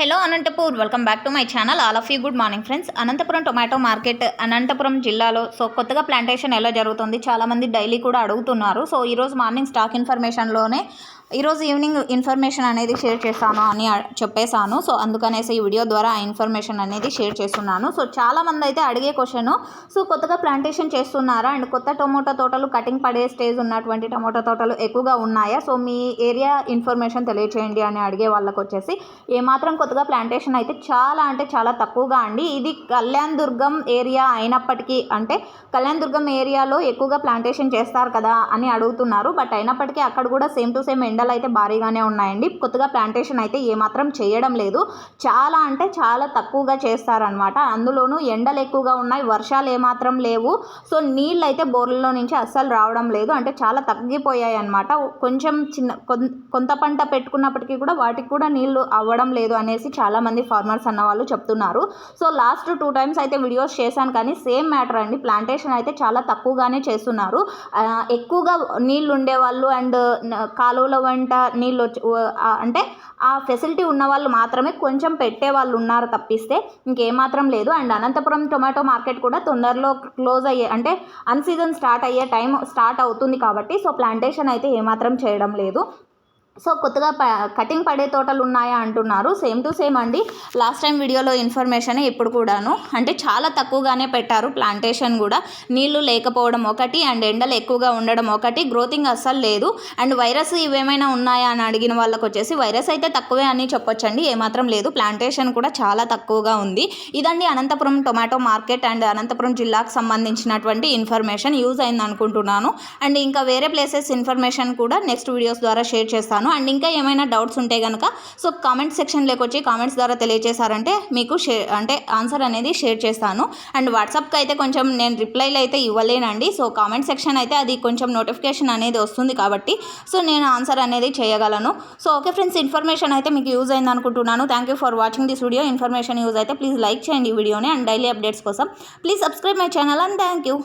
Hello Anantapur welcome back to my channel. All of you good morning friends. Anantapuram tomato market Anantapuram జిల్లాలో so కొత్తగా plantation ఎలా జరుగుతుంది? చాలామంది daily కూడా అడుగుతున్నారు. సో ఈరోజు మార్నింగ్ స్టాక్ ఇన్ఫర్మేషన్లోనే ఈరోజు ఈవినింగ్ ఇన్ఫర్మేషన్ అనేది షేర్ చేస్తాను అని చెప్పేశాను. సో అందుకనేసి ఈ వీడియో ద్వారా ఆ ఇన్ఫర్మేషన్ అనేది షేర్ చేస్తున్నాను. సో చాలామంది అయితే అడిగే క్వశ్చన్ సో కొత్తగా ప్లాంటేషన్ చేస్తున్నారా? అండ్ కొత్త టొమాటో తోటలు కటింగ్ పడే స్టేజ్ ఉన్నటువంటి టొమాటో తోటలు ఎక్కువగా ఉన్నాయా? సో మీ ఏరియా ఇన్ఫర్మేషన్ తెలియచేయండి అని అడిగే వాళ్ళకు వచ్చేసి ఏమాత్రం కొత్తగా ప్లాంటేషన్ అయితే చాలా అంటే చాలా తక్కువగా అండి. ఇది కళ్యాణ్ దుర్గం ఏరియా అయినప్పటికీ అంటే కళ్యాణ్ దుర్గం ఏరియాలో ఎక్కువగా ప్లాంటేషన్ చేస్తారు కదా అని అడుగుతున్నారు. బట్ అయినప్పటికీ అక్కడ కూడా సేమ్ టు సేమ్ ఎండలు అయితే భారీగానే ఉన్నాయండి. కొత్తగా ప్లాంటేషన్ అయితే ఏమాత్రం చేయడం లేదు. చాలా అంటే చాలా తక్కువగా చేస్తారనమాట అందులోనూ ఎండలు ఎక్కువగా ఉన్నాయి వర్షాలు ఏమాత్రం లేవు. సో నీళ్ళు అయితే బోర్లలో నుంచి అస్సలు రావడం లేదు. అంటే చాలా తగ్గిపోయాయి అనమాట కొంచెం చిన్న కొంత పంట పెట్టుకున్నప్పటికీ కూడా వాటికి కూడా నీళ్ళు అవ్వడం లేదు అనేసి చాలామంది ఫార్మర్స్ అన్న వాళ్ళు చెప్తున్నారు. సో లాస్ట్ టూ టైమ్స్ అయితే వీడియోస్ చేశాను. కానీ సేమ్ మ్యాటర్ అండి. ప్లాంటేషన్ అయితే చాలా తక్కువగానే చేస్తున్నారు. ఎక్కువగా నీళ్ళు ఉండేవాళ్ళు అండ్ కాలువల వెంట నీళ్ళు వచ్చి అంటే ఆ ఫెసిలిటీ ఉన్న వాళ్ళు మాత్రమే కొంచెం పెట్టే వాళ్ళు ఉన్నారు తప్పిస్తే ఇంకేమాత్రం లేదు. అండ్ అనంతపురం టొమాటో మార్కెట్ కూడా తొందరలో క్లోజ్ అయ్యే అంటే అన్సీజన్ స్టార్ట్ అయ్యే టైం స్టార్ట్ అవుతుంది కాబట్టి సో ప్లాంటేషన్ అయితే ఏమాత్రం చేయడం లేదు. సో కొత్తగా ప కటింగ్ పడే తోటలు ఉన్నాయా అంటున్నారు. సేమ్ టు సేమ్ అండి. లాస్ట్ టైం వీడియోలో ఇన్ఫర్మేషన్ ఇప్పుడు కూడాను. అంటే చాలా తక్కువగానే పెట్టారు ప్లాంటేషన్ కూడా. నీళ్ళు లేకపోవడం ఒకటి అండ్ ఎండలు ఎక్కువగా ఉండడం ఒకటి. గ్రోతింగ్ అస్సలు లేదు. అండ్ వైరస్ ఇవేమైనా ఉన్నాయా అని అడిగిన వాళ్ళకి వచ్చేసి వైరస్ అయితే తక్కువే అని చెప్పొచ్చండి. ఏమాత్రం లేదు. ప్లాంటేషన్ కూడా చాలా తక్కువగా ఉంది. ఇదండి Anantapuram tomato market and Anantapuram జిల్లాకు సంబంధించినటువంటి ఇన్ఫర్మేషన్. యూజ్ అయింది అనుకుంటున్నాను అండ్ ఇంకా వేరే ప్లేసెస్ ఇన్ఫర్మేషన్ కూడా నెక్స్ట్ వీడియోస్ ద్వారా షేర్ చేస్తాను. అండ్ ఇంకా ఏమైనా డౌట్స్ ఉంటే కనుక సో కామెంట్ సెక్షన్లోకి వచ్చి కామెంట్స్ ద్వారా తెలియజేశారంటే మీకు షేర్ అంటే ఆన్సర్ అనేది షేర్ చేస్తాను. అండ్ వాట్సాప్కి అయితే కొంచెం నేను రిప్లైలు అయితే ఇవ్వలేనండి. సో కామెంట్ సెక్షన్ అయితే అది కొంచెం నోటిఫికేషన్ అనేది వస్తుంది కాబట్టి సో నేను ఆన్సర్ అనేది చేయగలను. సో ఓకే ఫ్రెండ్స్ ఇన్ఫర్మేషన్ అయితే మీకు యూజ్ అయింది అనుకుంటున్నాను. Thank you for watching this video. Information use అయితే ప్లీజ్ లైక్ చేయండి ఈ వీడియోని. అండ్ డైలీ అప్డేట్స్ కోసం please subscribe my channel and thank you.